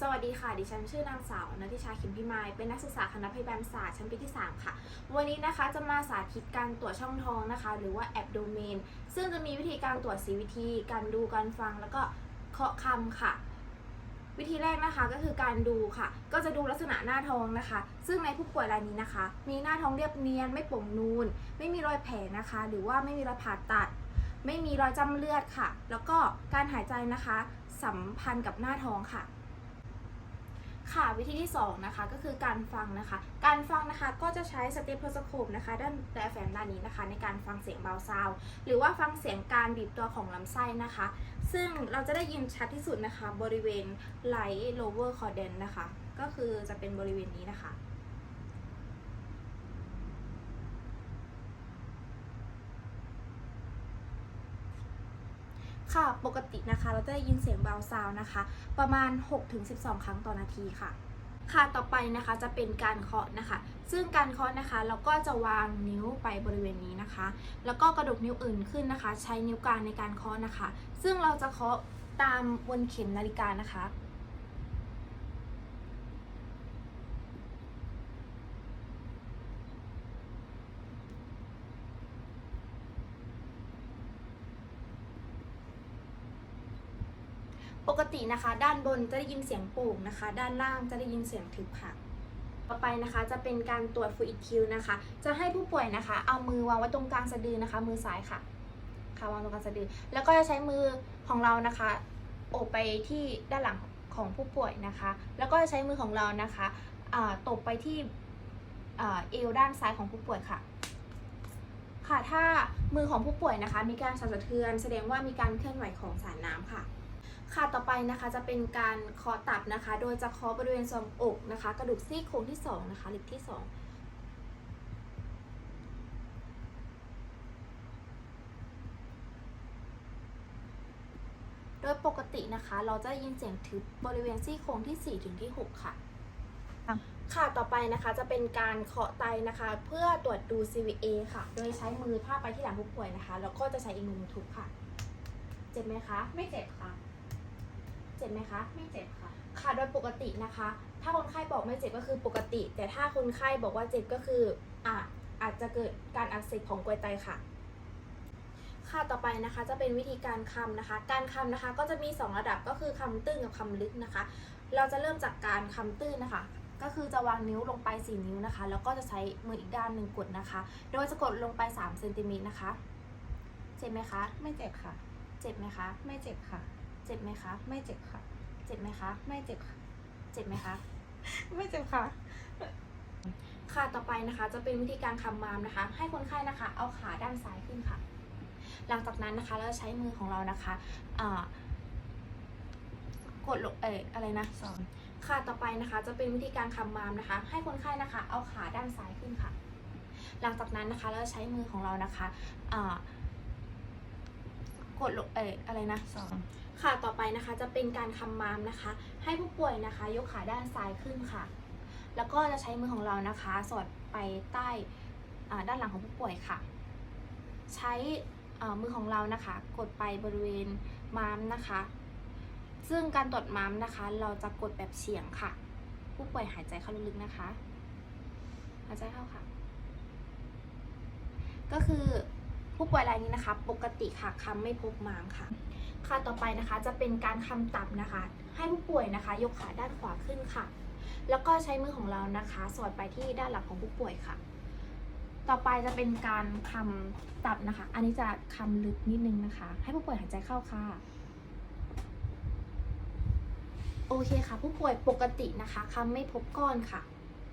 สวัสดีค่ะ ดิฉันชื่อนางสาวนัทิชาขิมพิมายเป็นนักศึกษาคณะพยาบาลศาสตร์ชั้นปีที่ 3 ค่ะ วันนี้นะคะจะมาสาธิตการตรวจช่องท้องนะคะ หรือว่าแอบโดเมน ซึ่งจะมีวิธีการตรวจสีวิธี การดู การฟัง แล้วก็เคาะคำค่ะ วิธีแรกนะคะก็คือการดูค่ะ ก็จะดูลักษณะหน้าท้องนะคะ ซึ่งในผู้ป่วยรายนี้นะคะ มีหน้าท้องเรียบเนียน ไม่โป่งนูน ไม่มีรอยแผลนะคะ หรือว่าไม่มีรอยผ่าตัด ไม่มีรอยจ้ำเลือดค่ะ แล้วก็การหายใจนะคะ สัมพันธ์กับหน้าท้องค่ะ ค่ะวิธีที่ 2 นะคะ ก็คือการฟังนะคะ การฟังนะคะก็จะใช้สเตปโพสโคปนะคะ ด้านแดแฟมด้านนี้นะคะ ในการฟังเสียงเบาซาวหรือว่าฟังเสียงการบีบตัวของลำไส้นะคะ ซึ่งเราจะได้ยินชัดที่สุดนะคะ บริเวณไหลเวอร์คอร์เดนนะคะ ก็คือจะเป็นบริเวณนี้นะคะ ค่ะปกตินะคะ เราจะได้ยินเสียงเบาซาวนะคะ ประมาณ 6-12 ครั้งต่อนาทีค่ะ ค่ะต่อไปนะคะจะเป็นการเคาะนะคะ ซึ่งการเคาะนะคะเราก็จะวางนิ้วไปบริเวณนี้นะคะ แล้วก็กระดกนิ้วอื่นขึ้นนะคะ ใช้นิ้วกลางในการเคาะนะคะ ซึ่งเราจะเคาะตามบนเข็มนาฬิกานะคะ ปกตินะคะ ด้านบนจะได้ยินเสียงโป่งนะคะ ด้านล่างจะได้ยินเสียงทึบค่ะ ต่อไปนะคะจะเป็นการตรวจฟูอิดคิวนะคะ จะให้ผู้ป่วยนะคะ เอามือวางไว้ตรงกลางสะดือนะคะ มือซ้ายค่ะ ค่ะวางตรงกลางสะดือ แล้วก็จะใช้มือของเรานะคะโอบไปที่ด้านหลังของผู้ป่วยนะคะ แล้วก็จะใช้มือของเรานะคะอ่าตบไปที่เอวด้านซ้ายของผู้ป่วยค่ะ ค่ะ ถ้ามือของผู้ป่วยนะคะ มีการสั่นสะเทือน แสดงว่ามีการเคลื่อนไหวของสารน้ำค่ะ ค่ะต่อไปนะคะจะเป็นการเคาะตับนะคะ โดยจะเคาะบริเวณทรวงอกนะคะ กระดูกซี่โครงที่2นะคะหรือที่2โดยปกตินะคะ เราจะได้ยินเสียงทึบบริเวณซี่โครงที่ 4 ถึงที่6ค่ะค่ะ ค่ะต่อไปนะคะจะเป็นการเคาะไตนะคะ เพื่อตรวจดู CVA ค่ะ โดยใช้มือทาบไปที่หลังผู้ป่วยนะคะ แล้วก็จะใช้อีกมือทุบค่ะ เจ็บไหมคะ ไม่เจ็บค่ะ เจ็บไหมคะ ไม่เจ็บค่ะ ค่ะ โดยปกตินะคะ ถ้าคนไข้บอกไม่เจ็บก็คือปกติ แต่ถ้าคนไข้บอกว่าเจ็บก็คืออะอาจจะเกิดการอักเสบของกรวยไตค่ะ ค่ะ ต่อไปนะคะจะเป็นวิธีการคำนะคะ การคำนะคะก็จะมี 2 ระดับก็คือคำตื้นกับคำลึกนะคะ เราจะเริ่มจากการคำตื้นนะคะก็คือจะวางนิ้วลงไป 4 นิ้วนะคะ แล้วก็จะใช้มืออีกด้านหนึ่งกดนะคะ โดยจะกดลงไป3เซนติเมตรนะคะ เจ็บไหมคะ ไม่เจ็บค่ะ เจ็บไหมคะ ไม่เจ็บค่ะ เจ็บไหมคะ ไม่เจ็บค่ะ เจ็บไหมคะ ไม่เจ็บค่ะ เจ็บไหมคะ ไม่เจ็บค่ะ ค่ะ ต่อไปนะคะ จะเป็นวิธีการคำมามนะคะ ให้คนไข้นะคะ เอาขาด้านซ้ายขึ้นค่ะ หลังจากนั้นนะคะเราจะใช้มือของเรานะคะอ่ากดลงเอออะไรนะสองค่ะ ต่อไปนะคะ จะเป็นวิธีการคำมามนะคะ ให้คนไข้นะคะ เอาขาด้านซ้ายขึ้นค่ะ หลังจากนั้นนะคะเราจะใช้มือของเรานะคะอ่ากดลงเอออะไรนะสอง ค่ะต่อไปนะคะจะเป็นการคำมามนะคะ ให้ผู้ป่วยนะคะ ยกขาด้านซ้ายขึ้นค่ะ แล้วก็จะใช้มือของเรานะคะ สอดไปใต้ด้านหลังของผู้ป่วยค่ะ ใช้มือของเรานะคะ กดไปบริเวณมามนะคะ ซึ่งการตรวจมามนะคะ เราจะกดแบบเฉียงค่ะ ผู้ป่วยหายใจเข้าลึกๆนะคะหายใจเข้าค่ะ ก็คือผู้ป่วยรายนี้นะคะ ปกติค่ะคำไม่พบมามค่ะ ค่ะต่อไปนะคะจะเป็นการคำตับนะคะ ให้ผู้ป่วยนะคะ ยกขาด้านขวาขึ้นค่ะ แล้วก็ใช้มือของเรานะคะ สอดไปที่ด้านหลังของผู้ป่วยค่ะ ต่อไปจะเป็นการคำตับนะคะ อันนี้จะคำลึกนิดนึงนะคะ ให้ผู้ป่วยหายใจเข้าค่ะโอเคค่ะ ผู้ป่วยปกตินะคะคำไม่พบก้อนค่ะ